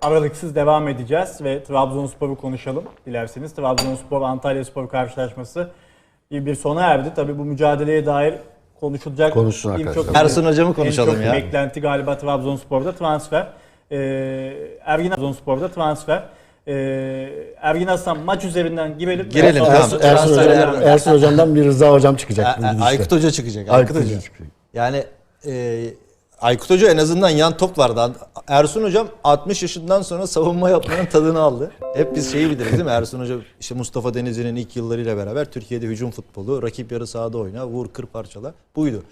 aralıksız devam edeceğiz ve Trabzonspor'u konuşalım dilerseniz. Trabzonspor Antalya Spor karşılaşması bir sona erdi. Tabii bu mücadeleye dair konuşulacak Konuşsun arkadaşlar. Ersun hocamı konuşalım en çok ya. beklenti galiba Trabzonspor'da transfer. Ee, Ergin Trabzonspor'da transfer. Ee, Ergin Aslan maç üzerinden girelim. Girelim, Sonra- tamam. Ersun, Ersun, Transfer hocam, yani. Ersun hocamdan bir Rıza hocam çıkacak. A- bu A- gidişle. Aykut Hoca çıkacak. Aykut Aykut, Hoca. Yani e, Aykut Hoca en azından yan top vardı. Ersun Hocam 60 yaşından sonra savunma yapmanın tadını aldı. Hep biz şeyi biliriz değil mi? Ersun Hoca işte Mustafa Denizli'nin ilk yıllarıyla beraber Türkiye'de hücum futbolu, rakip yarı sahada oyna, vur kır parçala buydu.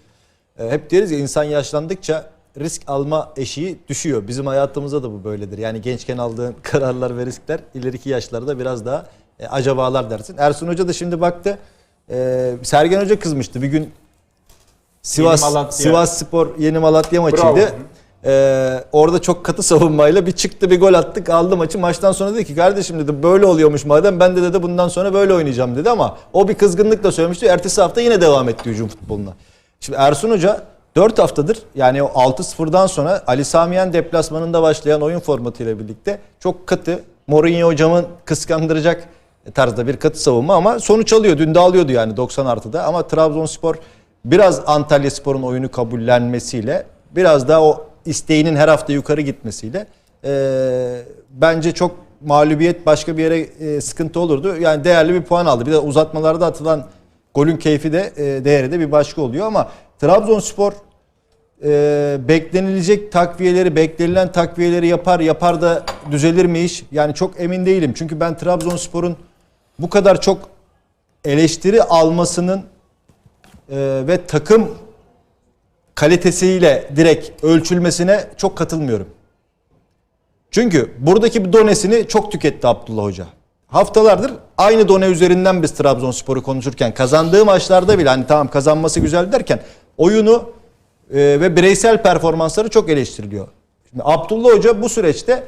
E, hep deriz ya insan yaşlandıkça risk alma eşiği düşüyor. Bizim hayatımızda da bu böyledir. Yani gençken aldığın kararlar ve riskler ileriki yaşlarda biraz daha e, acabalar dersin. Ersun Hoca da şimdi baktı. E, Sergen Hoca kızmıştı. Bir gün Sivas Malatya. Sivas Spor Yeni Malatya maçıydı. Ee, orada çok katı savunmayla bir çıktı bir gol attık aldı maçı. Maçtan sonra dedi ki kardeşim dedi böyle oluyormuş madem ben de dedi bundan sonra böyle oynayacağım dedi ama o bir kızgınlıkla söylemişti. Ertesi hafta yine devam etti hücum futboluna. Şimdi Ersun Hoca 4 haftadır yani o 6-0'dan sonra Ali Samiyen deplasmanında başlayan oyun formatıyla birlikte çok katı Mourinho hocamın kıskandıracak tarzda bir katı savunma ama sonuç alıyor. Dün de alıyordu yani 90 artıda ama Trabzonspor biraz Antalya Spor'un oyunu kabullenmesiyle biraz daha o isteğinin her hafta yukarı gitmesiyle eee, bence çok mağlubiyet başka bir yere eee, sıkıntı olurdu. Yani değerli bir puan aldı. Bir de uzatmalarda atılan golün keyfi de eee, değeri de bir başka oluyor ama Trabzonspor eee beklenilecek takviyeleri, beklenilen takviyeleri yapar, yapar da düzelir mi iş? Yani çok emin değilim. Çünkü ben Trabzonspor'un bu kadar çok eleştiri almasının ve takım kalitesiyle direkt ölçülmesine çok katılmıyorum. Çünkü buradaki bir donesini çok tüketti Abdullah Hoca. Haftalardır aynı done üzerinden biz Trabzonspor'u konuşurken kazandığı maçlarda bile hani tamam kazanması güzel derken oyunu e, ve bireysel performansları çok eleştiriliyor. Şimdi Abdullah Hoca bu süreçte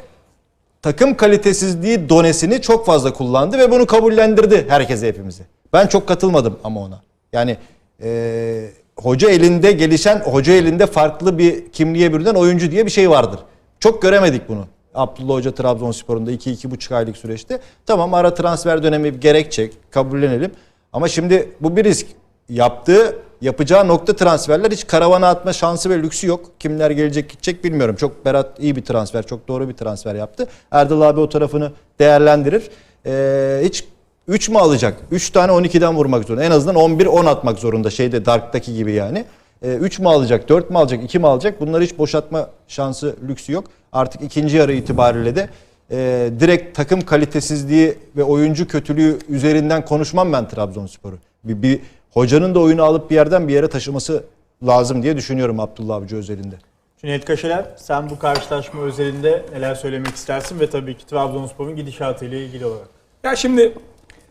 takım kalitesizliği donesini çok fazla kullandı ve bunu kabullendirdi herkese hepimizi. Ben çok katılmadım ama ona. Yani e, hoca elinde gelişen, hoca elinde farklı bir kimliğe bürünen oyuncu diye bir şey vardır. Çok göremedik bunu. Abdullah Hoca Trabzonspor'un da 2-2,5 aylık süreçte. Tamam ara transfer dönemi gerekçe kabullenelim. Ama şimdi bu bir risk. Yaptığı, yapacağı nokta transferler hiç karavana atma şansı ve lüksü yok. Kimler gelecek gidecek bilmiyorum. Çok Berat iyi bir transfer, çok doğru bir transfer yaptı. Erdal abi o tarafını değerlendirir. Ee, hiç 3 mü alacak? 3 tane 12'den vurmak zorunda. En azından 11-10 atmak zorunda. Şeyde Dark'taki gibi yani. 3 mü alacak, 4 mü alacak, 2 mi alacak? Bunları hiç boşaltma şansı, lüksü yok. Artık ikinci yarı itibariyle de e, direkt takım kalitesizliği ve oyuncu kötülüğü üzerinden konuşmam ben Trabzonspor'u. Bir, bir hocanın da oyunu alıp bir yerden bir yere taşıması lazım diye düşünüyorum Abdullah Avcı özelinde. Cüneyt Kaşeler sen bu karşılaşma özelinde neler söylemek istersin ve tabii ki Trabzonspor'un gidişatı ile ilgili olarak. Ya şimdi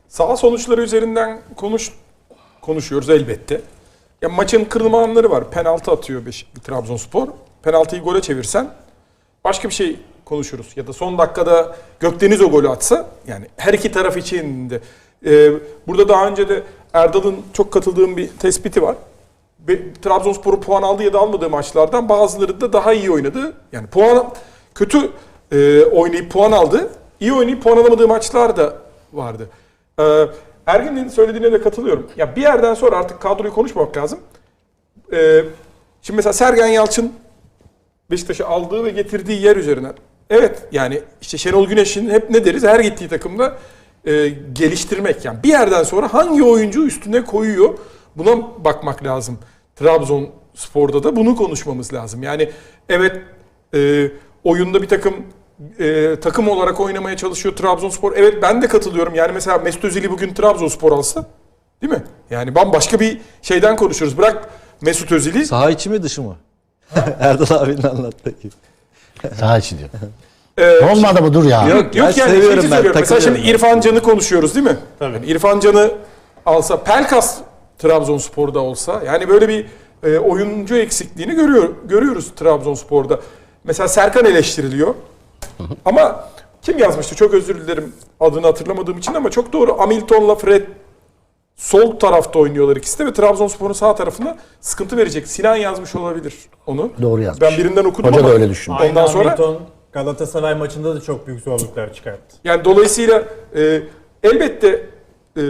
saha sonuçları üzerinden konuş konuşuyoruz elbette. Ya maçın kırılma anları var. Penaltı atıyor Beş- Trabzonspor. Penaltıyı gole çevirsen başka bir şey konuşuruz. Ya da son dakikada Gökdeniz o golü atsa yani her iki taraf için de. Ee, burada daha önce de Erdal'ın çok katıldığım bir tespiti var. Be- Trabzonspor'un puan aldığı ya da almadığı maçlardan bazıları da daha iyi oynadı. Yani puan kötü e, oynayıp puan aldı. iyi oynayıp puan alamadığı maçlar da vardı. Ee, Ergin'in söylediğine de katılıyorum. Ya bir yerden sonra artık kadroyu konuşmamak lazım. Ee, şimdi mesela Sergen Yalçın Beşiktaş'ı aldığı ve getirdiği yer üzerinden. Evet yani işte Şenol Güneş'in hep ne deriz her gittiği takımda e, geliştirmek. Yani bir yerden sonra hangi oyuncu üstüne koyuyor buna bakmak lazım. Trabzon Spor'da da bunu konuşmamız lazım. Yani evet e, oyunda bir takım e, takım olarak oynamaya çalışıyor Trabzonspor. Evet ben de katılıyorum. Yani mesela Mesut Özil'i bugün Trabzonspor alsa değil mi? Yani bambaşka bir şeyden konuşuyoruz. Bırak Mesut Özil'i Saha içi mi dışı mı? Erdal abinin anlattığı gibi. Saha içi diyor. e, Olmadı mı dur ya. Yok, Yok Ben yani seviyorum şey ben, söylüyorum. Mesela şimdi İrfan Can'ı konuşuyoruz değil mi? Tabii. Yani İrfan Can'ı alsa Pelkas Trabzonspor'da olsa yani böyle bir e, oyuncu eksikliğini görüyor, görüyoruz Trabzonspor'da. Mesela Serkan eleştiriliyor. Ama kim yazmıştı? Çok özür dilerim adını hatırlamadığım için ama çok doğru. Hamilton'la Fred sol tarafta oynuyorlar ikisi de ve Trabzonspor'un sağ tarafında sıkıntı verecek. Sinan yazmış olabilir onu. Doğru yazmış. Ben birinden okudum Hoca ama da öyle düşünüyor. Ondan Aynı sonra Hamilton Galatasaray maçında da çok büyük zorluklar çıkarttı. Yani dolayısıyla e, elbette e,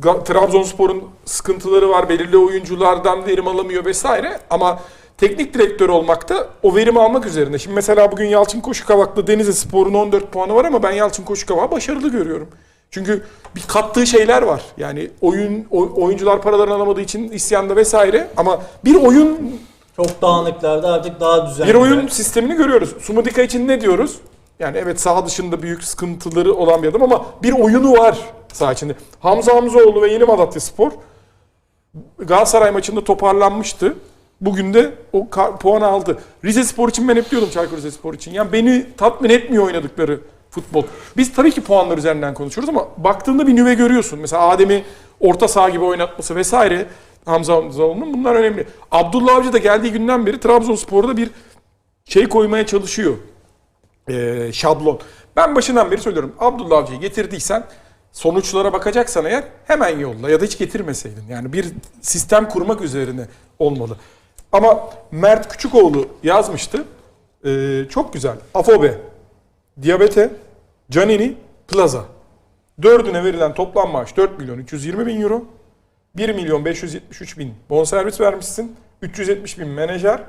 Ga- Trabzonspor'un sıkıntıları var. Belirli oyunculardan verim alamıyor vesaire. Ama teknik direktör olmak da o verimi almak üzerine. Şimdi mesela bugün Yalçın Koşukavak'la Denizli Spor'un 14 puanı var ama ben Yalçın Koşukavak'ı başarılı görüyorum. Çünkü bir kattığı şeyler var. Yani oyun oyuncular paralarını alamadığı için isyanda vesaire ama bir oyun Çok dağınıklardı artık daha düzenli. bir oyun sistemini görüyoruz. Sumudika için ne diyoruz? Yani evet saha dışında büyük sıkıntıları olan bir adam ama bir oyunu var saha içinde. Hamza Hamzoğlu ve Yeni Malatya Spor Galatasaray maçında toparlanmıştı. Bugün de o puanı aldı. Rize Spor için ben hep diyordum Çaykur Rizespor için. Yani beni tatmin etmiyor oynadıkları futbol. Biz tabii ki puanlar üzerinden konuşuyoruz ama baktığında bir nüve görüyorsun. Mesela Adem'i orta saha gibi oynatması vesaire Hamza Hamzoğlu'nun bunlar önemli. Abdullah Avcı da geldiği günden beri Trabzonspor'da bir şey koymaya çalışıyor. Ee, şablon. Ben başından beri söylüyorum. Abdullah Avcı'yı getirdiysen sonuçlara bakacaksan eğer hemen yolla ya da hiç getirmeseydin. Yani bir sistem kurmak üzerine olmalı. Ama Mert Küçükoğlu yazmıştı. Ee, çok güzel. Afobe, Diabete, Canini, Plaza. Dördüne verilen toplam maaş 4 milyon 320 bin euro. 1 milyon 573 bin bonservis vermişsin. 370 bin menajer.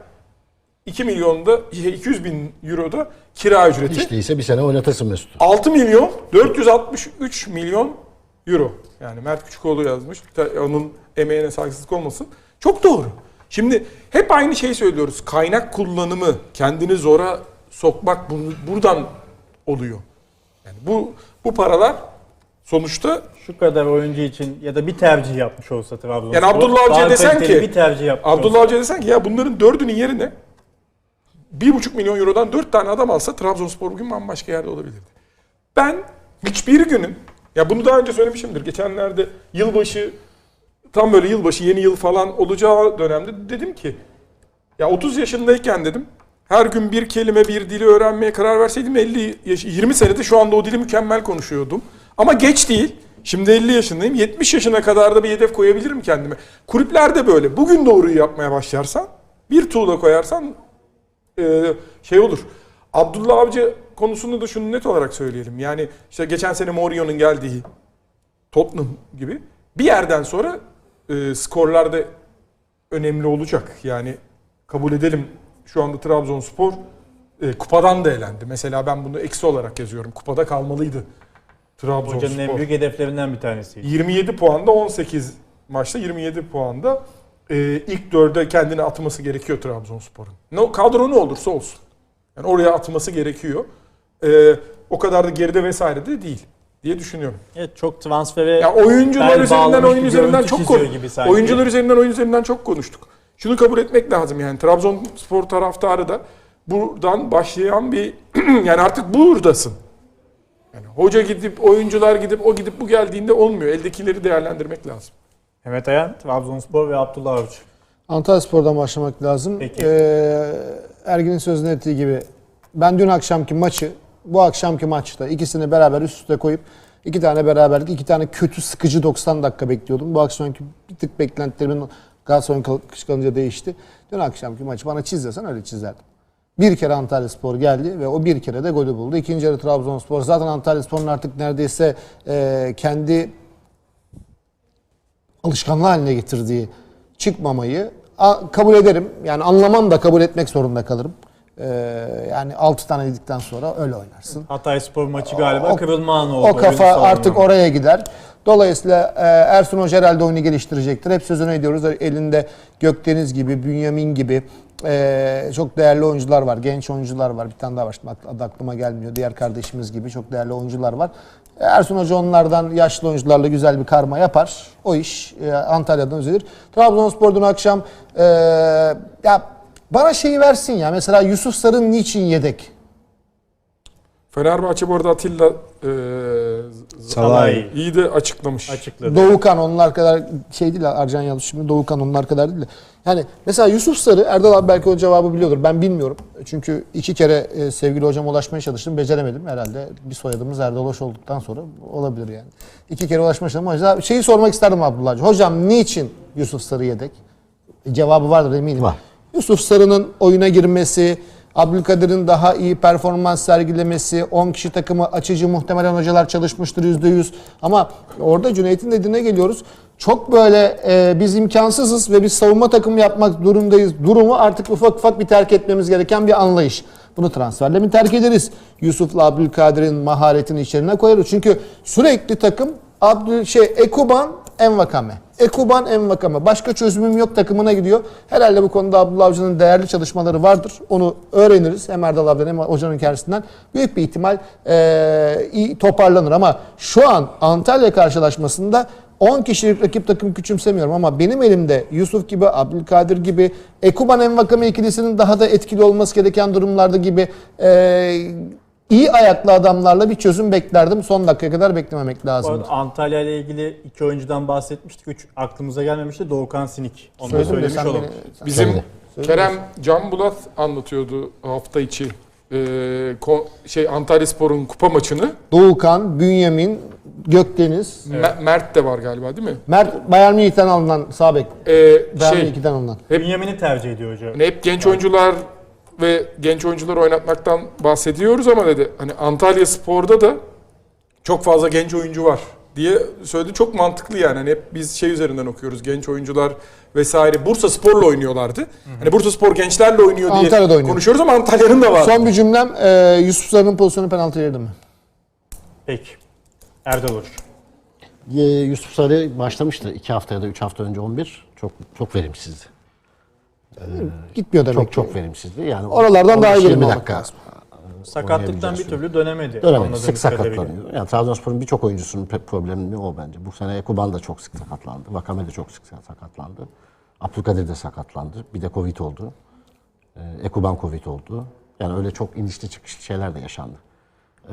2 milyonda 200 bin euroda kira ücreti. Hiç değilse bir sene oynatırsın Mesut. 6 milyon 463 milyon euro. Yani Mert Küçükoğlu yazmış. Onun emeğine saygısızlık olmasın. Çok doğru. Şimdi hep aynı şeyi söylüyoruz. Kaynak kullanımı, kendini zora sokmak bu- buradan oluyor. Yani bu bu paralar sonuçta Şu kadar oyuncu için ya da bir tercih yapmış olsa Trabzonspor. Yani Abdullah daha desen ki- bir tercih yapmış Abdullah. Avcı'ya desen ki ya bunların dördünün yerine 1,5 milyon eurodan 4 tane adam alsa Trabzonspor bugün bambaşka yerde olabilirdi. Ben hiçbir günün ya bunu daha önce söylemişimdir. Geçenlerde yılbaşı tam böyle yılbaşı yeni yıl falan olacağı dönemde dedim ki ya 30 yaşındayken dedim her gün bir kelime bir dili öğrenmeye karar verseydim 50 yaş 20 senede şu anda o dili mükemmel konuşuyordum. Ama geç değil. Şimdi 50 yaşındayım. 70 yaşına kadar da bir hedef koyabilirim kendime. Kulüpler de böyle. Bugün doğruyu yapmaya başlarsan, bir tuğla koyarsan e, şey olur. Abdullah Avcı konusunda da şunu net olarak söyleyelim. Yani işte geçen sene Mourinho'nun geldiği Tottenham gibi bir yerden sonra e, skorlarda önemli olacak. Yani kabul edelim şu anda Trabzonspor e, kupadan da elendi. Mesela ben bunu eksi olarak yazıyorum. Kupada kalmalıydı Hocanın en Trabzonspor. büyük hedeflerinden bir tanesiydi. 27 puanda 18 maçta 27 puanda e, ilk dörde kendini atması gerekiyor Trabzonspor'un. Ne, kadro ne olursa olsun. Yani oraya atması gerekiyor. E, o kadar da geride vesaire de değil diye düşünüyorum. Evet çok transfere Ya oyuncular üzerinden oyun üzerinden çok gibi sanki. Oyuncular üzerinden oyun üzerinden çok konuştuk. Şunu kabul etmek lazım yani Trabzonspor taraftarı da buradan başlayan bir yani artık buradasın. Yani hoca gidip oyuncular gidip o gidip bu geldiğinde olmuyor. Eldekileri değerlendirmek lazım. Mehmet Ayan, Trabzonspor ve Abdullah Avcı. Antalya Spor'dan başlamak lazım. Peki. Ee, Ergin'in sözünü ettiği gibi ben dün akşamki maçı bu akşamki maçta ikisini beraber üst üste koyup iki tane beraberlik, iki tane kötü sıkıcı 90 dakika bekliyordum. Bu akşamki bir tık beklentilerimin Galatasaray'ın kışkanınca değişti. Dün akşamki maçı bana çiz desen öyle çizerdim. Bir kere Antalya Spor geldi ve o bir kere de golü buldu. İkinci yarı Trabzonspor. Zaten Antalya Spor'un artık neredeyse e, kendi alışkanlığı haline getirdiği çıkmamayı a- kabul ederim. Yani anlamam da kabul etmek zorunda kalırım. Ee, yani 6 tane yedikten sonra öyle oynarsın. Hatay Spor maçı galiba O- kırılma anı oldu. O kafa artık oraya gider. Dolayısıyla e, Ersun Hoca herhalde oyunu geliştirecektir. Hep sözünü ediyoruz. Elinde Gökdeniz gibi, Bünyamin gibi e, çok değerli oyuncular var. Genç oyuncular var. Bir tane daha var. Adı aklıma gelmiyor. Diğer kardeşimiz gibi çok değerli oyuncular var. E, Ersun Hoca onlardan yaşlı oyuncularla güzel bir karma yapar. O iş e, Antalya'dan düzelir. Trabzonspor dün akşam e, ya bana şeyi versin ya. Mesela Yusuf Sarı niçin yedek? Fenerbahçe bu arada Atilla e, Salah'ı iyi de açıklamış. açıkladı. Doğukan onlar kadar şey değil Arcan yanlış şimdi Doğukan onlar kadar değil de. Yani mesela Yusuf Sarı Erdal abi belki o cevabı biliyordur ben bilmiyorum. Çünkü iki kere e, sevgili hocama ulaşmaya çalıştım beceremedim herhalde. Bir soyadımız Erdal Hoş olduktan sonra olabilir yani. İki kere ulaşmaya çalıştım. Hocam, şeyi sormak isterdim Abdullah Hoca. Hocam niçin Yusuf Sarı yedek? E, cevabı vardır eminim. Var. Yusuf Sarı'nın oyuna girmesi, Abdülkadir'in daha iyi performans sergilemesi, 10 kişi takımı açıcı muhtemelen hocalar çalışmıştır %100. Ama orada Cüneyt'in dediğine geliyoruz. Çok böyle e, biz imkansızız ve biz savunma takımı yapmak durumdayız. Durumu artık ufak ufak bir terk etmemiz gereken bir anlayış. Bunu transferle mi terk ederiz? Yusuf'la Abdülkadir'in maharetini içerine koyarız. Çünkü sürekli takım Abdül şey Ekuban Envakame. Ekuban Envakame. Başka çözümüm yok takımına gidiyor. Herhalde bu konuda Abdullah Avcı'nın değerli çalışmaları vardır. Onu öğreniriz. Hem Erdal abiden hem hocanın kendisinden. Büyük bir ihtimal eee, iyi toparlanır ama şu an Antalya karşılaşmasında 10 kişilik rakip takım küçümsemiyorum ama benim elimde Yusuf gibi, Abdülkadir gibi, Ekuban Envakame ikilisinin daha da etkili olması gereken durumlarda gibi eee, iyi ayaklı adamlarla bir çözüm beklerdim. Son dakikaya kadar beklememek lazım. Antalya ile ilgili iki oyuncudan bahsetmiştik. Üç aklımıza gelmemişti. Doğukan Sinik. Onu da Söyledim de söylemiş sen olalım. beni- Bizim Söyle. Kerem Can Bulat anlatıyordu hafta içi e, ko- şey Antalya Spor'un kupa maçını. Doğukan, Bünyamin, Gökdeniz, Me- Mert de var galiba değil mi? Mert Bayern Münih'ten alınan sağ bek. E, Bayern şey Münih'ten alınan. Bünyamin'i tercih ediyor hoca. hani hep genç oyuncular ve genç oyuncuları oynatmaktan bahsediyoruz ama dedi hani Antalya Spor'da da çok fazla genç oyuncu var diye söyledi. Çok mantıklı yani. Hani hep biz şey üzerinden okuyoruz. Genç oyuncular vesaire. Bursa Spor'la oynuyorlardı. Hani Bursa Spor gençlerle oynuyor diye Antalya'da oynuyor. konuşuyoruz ama Antalya'nın da var. Son bir cümlem e, Yusuf Sarı'nın pozisyonu penaltı verdi mi? Peki. Erdal. Ee, Yusuf Sarı başlamıştı 2 hafta ya da 3 hafta önce 11. Çok çok verimsizdi. Gitmiyor demek Çok ki. çok verimsizdi. Yani Oralardan daha iyi 15-20 verim almak dakika lazım. Sakatlıktan bir türlü dönemedi. Dönemedi. anladığımız Sık kadarıyla. sakatlanıyor. Yani Trabzonspor'un birçok oyuncusunun pe- problemi o bence. Bu sene Ekuban da çok sık sakatlandı. Vakame de çok sık sakatlandı. Abdülkadir de sakatlandı. Bir de Covid oldu. Ee, Ekuban Covid oldu. Yani öyle çok inişli çıkışlı şeyler de yaşandı.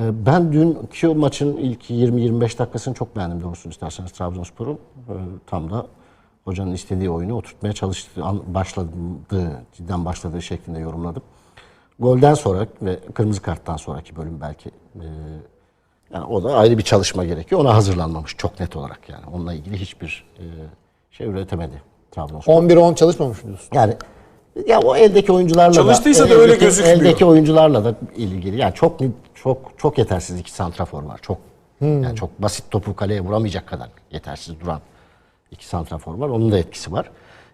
Ee, Ben dünkü maçın ilk 20-25 dakikasını çok beğendim doğrusunu isterseniz Trabzonspor'un. Ee, Tam da hocanın istediği oyunu oturtmaya çalıştı. An- Başladığı, cidden başladığı şeklinde yorumladım. Golden sonra ve kırmızı karttan sonraki bölüm belki e, yani o da ayrı bir çalışma gerekiyor. Ona hazırlanmamış çok net olarak yani. Onunla ilgili hiçbir e, şey üretemedi Trabzonspor. 11'e 10 çalışmamış mı diyorsun? Yani ya o eldeki oyuncularla Çalıştıysa da, da öyle eldeki- gözükmüyor. Eldeki oyuncularla da ilgili. Yani çok çok çok yetersiz iki santrafor var. Çok Hmm. yani çok basit topu kaleye vuramayacak kadar yetersiz duran iki santrafor var. Onun da etkisi var.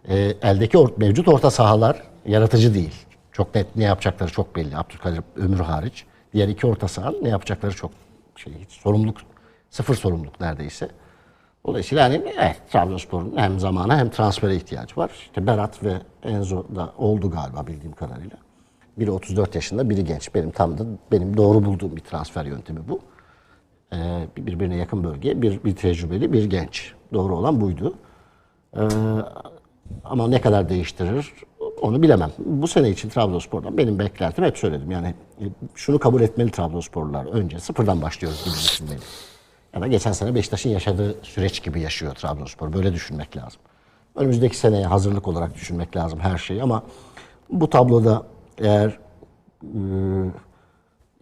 Ee, eldeki or- mevcut orta sahalar yaratıcı değil. Çok net ne yapacakları çok belli. Abdülkadir Ömür hariç. Diğer iki orta saha ne yapacakları çok şey hiç sorumluluk sıfır sorumluluk neredeyse. Dolayısıyla hani evet, Trabzonspor'un hem zamana hem transfere ihtiyacı var. İşte Berat ve Enzo da oldu galiba bildiğim kadarıyla. Biri 34 yaşında, biri genç. Benim tam da benim doğru bulduğum bir transfer yöntemi bu. Ee, birbirine yakın bölge, bir, bir tecrübeli, bir genç. Doğru olan buydu. Ee, ama ne kadar değiştirir onu bilemem. Bu sene için Trabzonspor'dan benim beklentim hep söyledim. Yani e, şunu kabul etmeli Trabzonsporlular. Önce sıfırdan başlıyoruz gibi düşünmeli. Ya da geçen sene Beşiktaş'ın yaşadığı süreç gibi yaşıyor Trabzonspor. Böyle düşünmek lazım. Önümüzdeki seneye hazırlık olarak düşünmek lazım her şeyi ama bu tabloda eğer e,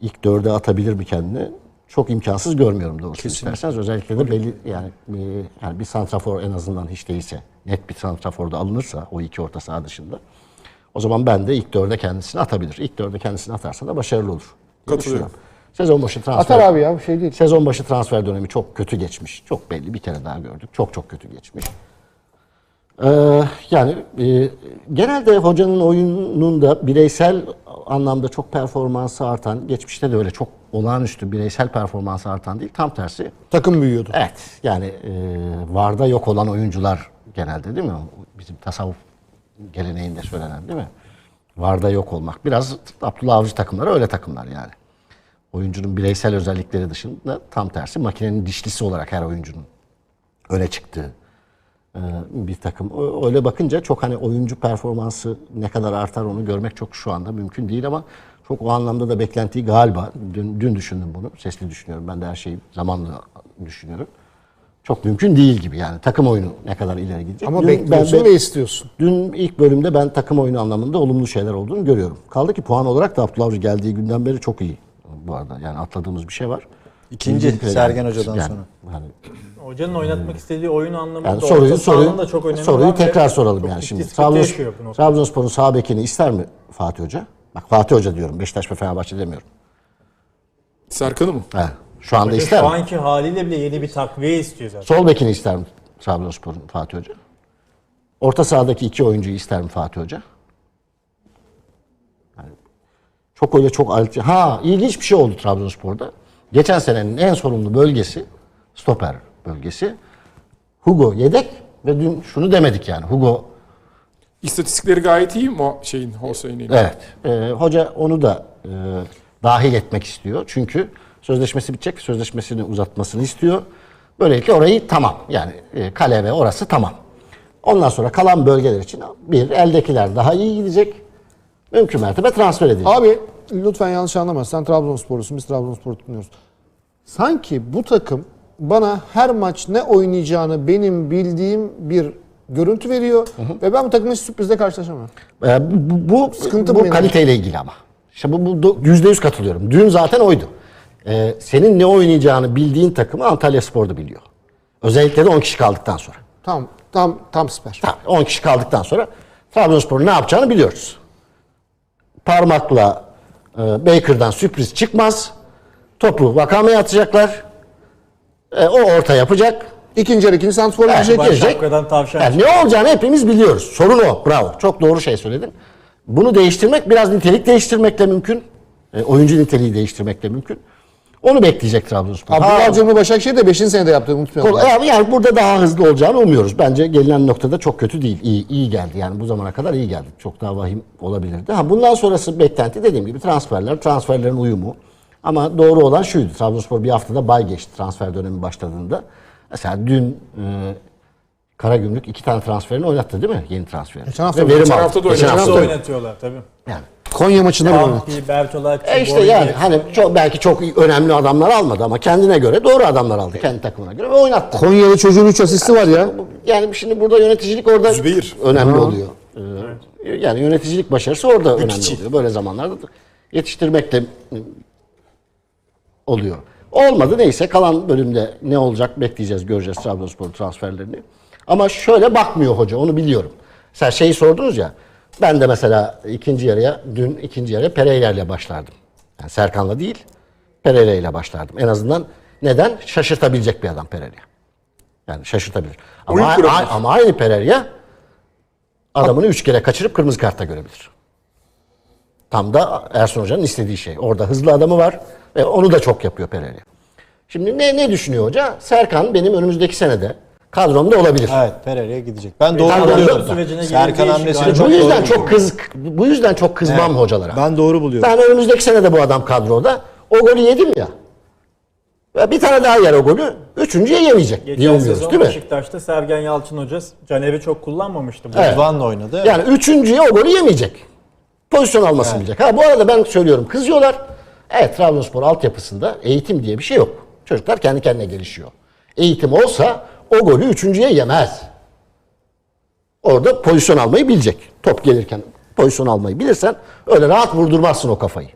ilk dörde atabilir mi kendini çok imkansız görmüyorum doğrusu isterseniz. Özellikle de belli yani, e, yani bir santrafor en azından hiç değilse net bir santrafor da alınırsa o iki orta saha dışında o zaman ben de ilk dörde kendisini atabilir. İlk dörde kendisini atarsa da başarılı olur. Katılıyorum. Sezon başı transfer. Atar abi ya şey değil. Sezon başı transfer dönemi çok kötü geçmiş. Çok belli bir kere daha gördük. Çok çok kötü geçmiş. Ee, yani e, genelde hocanın oyununda bireysel anlamda çok performansı artan, geçmişte de öyle çok olağanüstü bireysel performansı artan değil. Tam tersi Takım büyüyordu. Evet yani e, Varda yok olan oyuncular genelde değil mi? Bizim tasavvuf geleneğinde söylenen değil mi? Varda yok olmak. Biraz Abdullah Avcı takımları öyle takımlar yani. Oyuncunun bireysel özellikleri dışında tam tersi makinenin dişlisi olarak her oyuncunun öne çıktığı e, bir takım. Öyle bakınca çok hani oyuncu performansı ne kadar artar onu görmek çok şu anda mümkün değil ama çok o anlamda da beklentiyi galiba dün, dün düşündüm bunu. Sesli düşünüyorum. Ben de her şeyi zamanla düşünüyorum. Çok mümkün değil gibi yani takım oyunu ne kadar ileri gidecek. Ama Dün bekliyorsun ben- ve istiyorsun. Dün ilk bölümde ben takım oyunu anlamında olumlu şeyler olduğunu görüyorum. Kaldı ki puan olarak da Abdullah Avcı geldiği günden beri çok iyi bu arada. Yani atladığımız bir şey var. İkinci, Sergen Hoca'dan yani, sonra. Yani Hocanın oynatmak istediği oyun anlamında yani soruyu soruyu da çok önemi soruyu ve tekrar soralım yani şimdi. Trabzonspor'un sağ bekini ister mi Fatih Hoca? Bak Fatih Hoca diyorum. Beşiktaş ve Fenerbahçe demiyorum. Serkan'ı mı? He. Şu anda Hoca ister şu mi? anki haliyle bile yeni bir takviye istiyor zaten. Sol bekini ister mi Trabzonspor'un Fatih Hoca? Orta sahadaki iki oyuncuyu ister mi Fatih Hoca? Yani çok öyle çok alt- Ha ilginç bir şey oldu Trabzonspor'da. Geçen senenin en sorumlu bölgesi stoper bölgesi. Hugo yedek ve dün şunu demedik yani. Hugo İstatistikleri gayet iyi mi o şeyin Hüseyin'in? Evet. Ee, hoca onu da e, dahil etmek istiyor. Çünkü sözleşmesi bitecek. Sözleşmesini uzatmasını istiyor. Böylelikle orayı tamam. Yani e, kale ve orası tamam. Ondan sonra kalan bölgeler için bir eldekiler daha iyi gidecek. Mümkün mertebe transfer edilecek. Abi lütfen yanlış anlama. Sen Trabzonsporlusun, biz Trabzonspor'u tutmuyoruz. Sanki bu takım bana her maç ne oynayacağını benim bildiğim bir görüntü veriyor ve ben bu takımla hiç sürprizle karşılaşamam. Ee, bu bu, Sıkıntı bu bu kaliteyle ilgili ama. İşte bu, bu do- yüzde yüz katılıyorum. Dün zaten oydu. Ee, senin ne oynayacağını bildiğin takımı Antalya Spor'da biliyor. Özellikle de 10 kişi kaldıktan sonra. Tam tam tam süper. Tamam 10 kişi kaldıktan sonra Trabzonspor'un ne yapacağını biliyoruz. Parmakla e, Baker'dan sürpriz çıkmaz. Topu Vakame'ye atacaklar. E, o orta yapacak. İkinci yarı ikinci santrfor baş gelecek. dakikadan tavşan Yani ne olacağını hepimiz biliyoruz. Sorun o. Bravo. Çok doğru şey söyledin. Bunu değiştirmek biraz nitelik değiştirmekle mümkün. E, oyuncu niteliği değiştirmekle mümkün. Onu bekleyecek Trabzonspor. Abdullah Avcı'nın Başakşehir de 5. senede yaptı unutmayalım. Yani, yani burada daha hızlı olacağını umuyoruz. Bence gelinen noktada çok kötü değil. İyi, iyi geldi yani bu zamana kadar iyi geldi. Çok daha vahim olabilirdi. Ha, bundan sonrası beklenti dediğim gibi transferler, transferlerin uyumu. Ama doğru olan şuydu. Trabzonspor bir haftada bay geçti transfer dönemi başladığında. Mesela dün e, Karagümrük iki tane transferini oynattı değil mi? Yeni transfer. Geçen hafta- Ve verim geçen aldı. hafta da Geçen oynadı. hafta oynadı. oynatıyorlar tabii. Yani. Konya maçında böyle. Ampi, Bertolacci, E işte yani hani çok belki çok önemli adamlar almadı ama kendine göre doğru adamlar aldı. Kendi takımına göre ve oynattı. Konyalı çocuğun 3 asisti var ya. Yani şimdi burada yöneticilik orada Zübeyir. önemli oluyor. Ee, Yani yöneticilik başarısı orada önemli oluyor. Böyle zamanlarda da yetiştirmek de e, oluyor. Olmadı neyse kalan bölümde ne olacak bekleyeceğiz göreceğiz Trabzonspor transferlerini. Ama şöyle bakmıyor hoca onu biliyorum. Sen şeyi sordunuz ya ben de mesela ikinci yarıya dün ikinci yarıya Pereira ile başlardım. Yani Serkan'la değil Pereira ile başlardım. En azından neden? Şaşırtabilecek bir adam Pereira. Yani şaşırtabilir. Ama, ama aynı Pereira adamını üç kere kaçırıp kırmızı kartta görebilir. Tam da Ersun Hoca'nın istediği şey. Orada hızlı adamı var ve onu da çok yapıyor Pereira. Şimdi ne ne düşünüyor hoca? Serkan benim önümüzdeki senede kadromda olabilir. Evet Pereira'ya gidecek. Ben doğru Serkan buluyorum. Serkan hamlesini çok bu yüzden doğru çok buluyorum. kız bu yüzden çok kızmam hocalara. Ben doğru buluyorum. Ben önümüzdeki sene de bu adam kadroda. O golü yedim ya. Ve bir tane daha yer o golü. Üçüncüye yemeyecek diye Geçen umuyoruz sezon değil mi? Beşiktaş'ta Sergen Yalçın Hoca Caner'i çok kullanmamıştı. Bu Evet. Rıdvan'la oynadı. Yani üçüncüye o golü yemeyecek. Pozisyon almasını bilecek. Ha bu arada ben söylüyorum kızıyorlar. Evet Trabzonspor altyapısında eğitim diye bir şey yok. Çocuklar kendi kendine gelişiyor. Eğitim olsa o golü üçüncüye yemez. Orada pozisyon almayı bilecek. Top gelirken pozisyon almayı bilirsen öyle rahat vurdurmazsın o kafayı.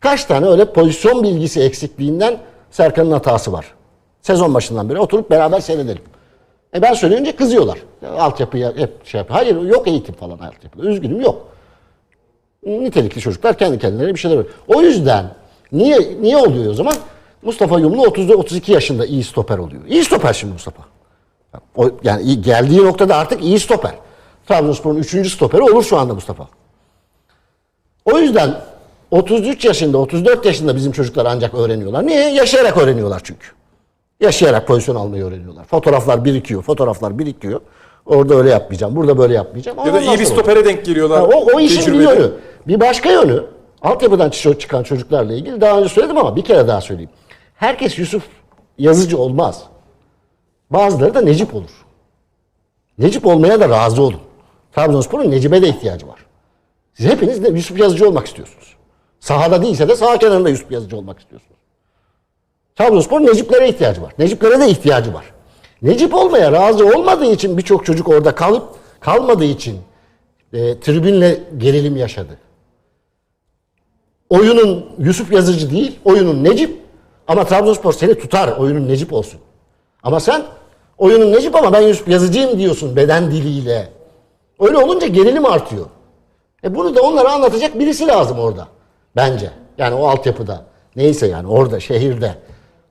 Kaç tane öyle pozisyon bilgisi eksikliğinden Serkan'ın hatası var. Sezon başından beri oturup beraber seyredelim. E ben söyleyince kızıyorlar. Ya altyapıya hep şey yapıyor. Hayır yok eğitim falan altyapıda. Üzgünüm yok. Nitelikli çocuklar kendi kendilerine bir şeyler yapıyor. O yüzden niye niye oluyor o zaman? Mustafa Yumlu 30'da 32 yaşında iyi stoper oluyor. İyi stoper şimdi Mustafa. O, yani geldiği noktada artık iyi stoper. Trabzonspor'un 3. stoperi olur şu anda Mustafa. O yüzden 33 yaşında, 34 yaşında bizim çocuklar ancak öğreniyorlar. Niye? Yaşayarak öğreniyorlar çünkü. Yaşayarak pozisyon almayı öğreniyorlar. Fotoğraflar birikiyor, fotoğraflar birikiyor. Orada öyle yapmayacağım, burada böyle yapmayacağım. Ya da iyi bir stopere denk geliyorlar. Ha, o, o işin yönü. Bir başka yönü, altyapıdan çı- çıkan çocuklarla ilgili daha önce söyledim ama bir kere daha söyleyeyim. Herkes Yusuf Yazıcı olmaz. Bazıları da Necip olur. Necip olmaya da razı olun. Trabzonspor'un Necip'e de ihtiyacı var. Siz hepiniz de Yusuf Yazıcı olmak istiyorsunuz. Sahada değilse de saha kenarında Yusuf Yazıcı olmak istiyorsunuz. Trabzonspor'un Necip'lere ihtiyacı var. Necip'lere de ihtiyacı var. Necip olmaya razı olmadığı için birçok çocuk orada kalıp kalmadığı için e, tribünle gerilim yaşadı. Oyunun Yusuf Yazıcı değil, oyunun Necip. Ama Trabzonspor seni tutar, oyunun Necip olsun. Ama sen oyunun Necip ama ben Yusuf Yazıcıyım diyorsun beden diliyle. Öyle olunca gerilim artıyor. E bunu da onlara anlatacak birisi lazım orada. Bence. Yani o altyapıda. Neyse yani orada, şehirde.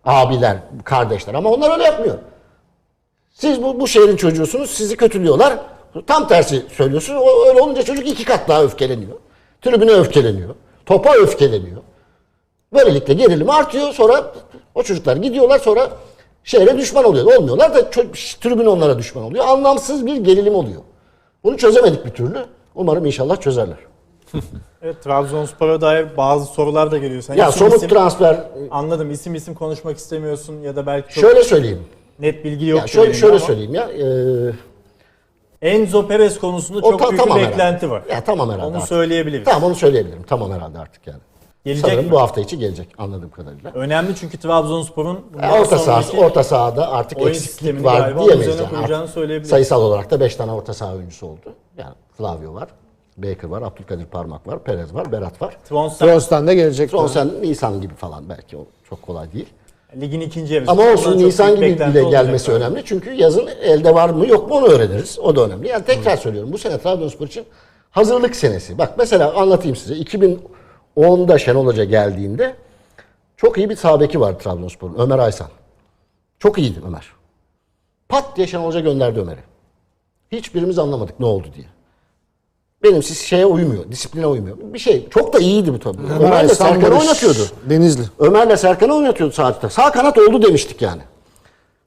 Abiler, kardeşler. Ama onlar öyle yapmıyor. Siz bu, bu şehrin çocuğusunuz, sizi kötülüyorlar. Tam tersi söylüyorsunuz. Öyle olunca çocuk iki kat daha öfkeleniyor. Tribüne öfkeleniyor. Topa öfkeleniyor. Böylelikle gerilim artıyor. Sonra o çocuklar gidiyorlar sonra şehre düşman oluyor. Olmuyorlar da tribün onlara düşman oluyor. Anlamsız bir gerilim oluyor. Bunu çözemedik bir türlü. Umarım inşallah çözerler. Evet, Trabzonspor'a dair bazı sorular da geliyor. Sen Ya isim somut isim- transfer Anladım. İsim isim konuşmak istemiyorsun ya da belki çok şöyle söyleyeyim. net bilgi yok. Ya şöyle şöyle söyleyeyim ya. eee, Enzo Perez konusunda o çok ta- büyük tamam bir herhalde. beklenti var. Ya tamam herhalde. Onu artık. söyleyebiliriz. Tamam onu söyleyebilirim. Tamam herhalde artık yani. Gelecek Sanırım mi? bu hafta içi gelecek anladığım kadarıyla. Önemli çünkü Trabzonspor'un bundan orta sahası, sonraki orta sahada artık oyun eksiklik sistemini var galiba diyemeyiz. üzerine Yani. kuracağını Artık söyleyebiliriz. Sayısal olarak da 5 tane orta saha oyuncusu oldu. Yani Flavio var, Baker var, Abdülkadir Parmak var, Perez var, Berat var. Tronstan Trons'tan da gelecek. Son sen Nisan gibi falan belki o çok kolay değil. Ligin ikinci yarısı. Ama olsun çok Nisan gibi bile olacak gelmesi galiba. önemli. Çünkü yazın elde var mı yok mu onu öğreniriz. O da önemli. Yani tekrar söylüyorum bu sene Trabzonspor için hazırlık senesi. Bak mesela anlatayım size. 2010'da Şenol Hoca geldiğinde çok iyi bir sağ beki vardı Trabzonspor'un. Ömer Aysan. Çok iyiydi Ömer. Pat diye Şenol Hoca gönderdi Ömer'i. Hiçbirimiz anlamadık ne oldu diye. Benim siz şeye uymuyor, disipline uymuyor. Bir şey çok da iyiydi bu tabii. Ömer'le Aysan Serkan'ı oynatıyordu. Denizli. Ömer'le Serkan'ı oynatıyordu saatte. Sağ kanat oldu demiştik yani.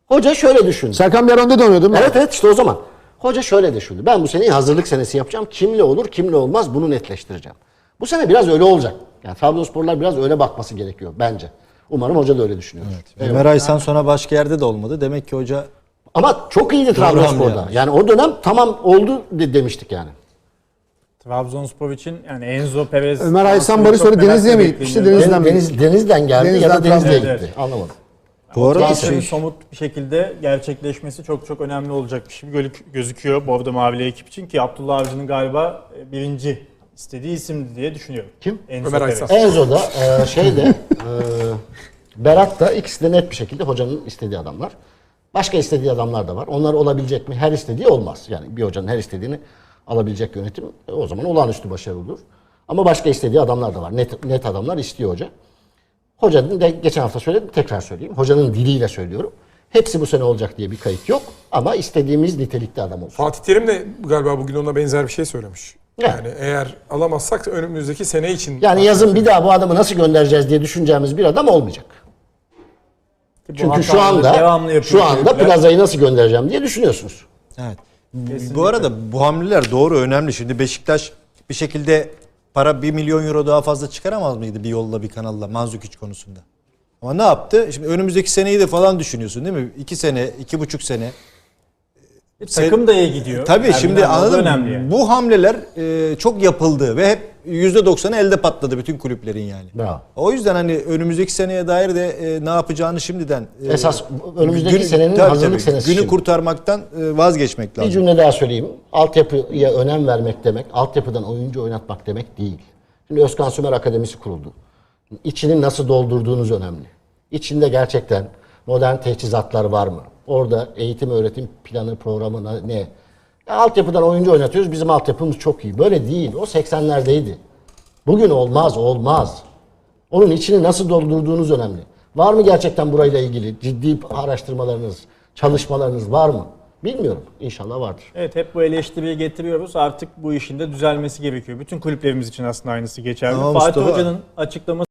Hoca şöyle düşündü. Serkan bir önde değil mi? Evet evet işte o zaman. Hoca şöyle düşündü. Ben bu seneyi hazırlık senesi yapacağım. Kimle olur kimle olmaz bunu netleştireceğim. Bu sene biraz öyle olacak. Yani Trabzonsporlar biraz öyle bakması gerekiyor bence. Umarım hoca da öyle düşünüyor. Evet. Ömer Aysan sonra başka yerde de olmadı. Demek ki hoca Ama çok iyiydi Trabzonspor'da. Yani o dönem tamam oldu de- demiştik yani. Trabzonspor için yani Enzo Perez Ömer Aysan Barış sonra Denizli'ye mi gitmişti? Denizli'den Deniz, denizden geldi ya Denizden da Denizli'ye gitti. Anlamadım. bu arada şey, somut bir şekilde gerçekleşmesi çok çok önemli olacakmış gibi gözük- gözüküyor Bordo Mavili ekip için ki Abdullah Avcı'nın galiba e, birinci istediği isimdi diye düşünüyorum. Kim? Enzo Ömer Perez. Aysan. Enzo'da e, şeyde e, Berat da ikisi de net bir şekilde hocanın istediği adamlar. Başka istediği adamlar da var. Onlar olabilecek mi? Her istediği olmaz. Yani bir hocanın her istediğini alabilecek yönetim e, o zaman olağanüstü başarı olur. Ama başka istediği adamlar da var. Net, net adamlar istiyor hoca. Hocanın de geçen hafta söyledim tekrar söyleyeyim. Hocanın diliyle söylüyorum. Hepsi bu sene olacak diye bir kayıt yok. Ama istediğimiz nitelikte adam olsun. Fatih Terim de galiba bugün ona benzer bir şey söylemiş. Yani. Yani eğer alamazsak önümüzdeki sene için Yani yazın bir daha bu adamı nasıl göndereceğiz diye düşüneceğimiz bir adam olmayacak. Çünkü şu anda şu anda plazayı nasıl göndereceğim diye düşünüyorsunuz. evet. Kesinlikle. Bu arada bu hamleler doğru önemli. Şimdi Beşiktaş bir şekilde para 1 milyon euro daha fazla çıkaramaz mıydı bir yolla bir kanalla Manzukic konusunda? Ama ne yaptı? Şimdi önümüzdeki seneyi de falan düşünüyorsun değil mi? 2 sene, iki buçuk sene. E, takım da iyi gidiyor. Tabii Ergin şimdi anladın önemli yani. Bu hamleler e, çok yapıldı ve hep %90'ı elde patladı bütün kulüplerin yani. Bravo. O yüzden hani önümüzdeki seneye dair de e, ne yapacağını şimdiden e, Esas önümüzdeki senenin tabii, hazırlık tabii, senesi Günü şimdi. kurtarmaktan e, vazgeçmek Bir lazım. cümle daha söyleyeyim. Altyapıya önem vermek demek, altyapıdan oyuncu oynatmak demek değil. Şimdi Özkan Sümer Akademisi kuruldu. İçini nasıl doldurduğunuz önemli. İçinde gerçekten modern teçhizatlar var mı? Orada eğitim öğretim planı programı na- ne? Ya altyapıdan oyuncu oynatıyoruz. Bizim altyapımız çok iyi. Böyle değil. O 80'lerdeydi. Bugün olmaz, olmaz. Onun içini nasıl doldurduğunuz önemli. Var mı gerçekten burayla ilgili ciddi araştırmalarınız, çalışmalarınız var mı? Bilmiyorum. İnşallah vardır. Evet hep bu eleştiriyi getiriyoruz. Artık bu işin de düzelmesi gerekiyor. Bütün kulüplerimiz için aslında aynısı geçerli. Ama Fatih Mustafa- Hoca'nın açıklaması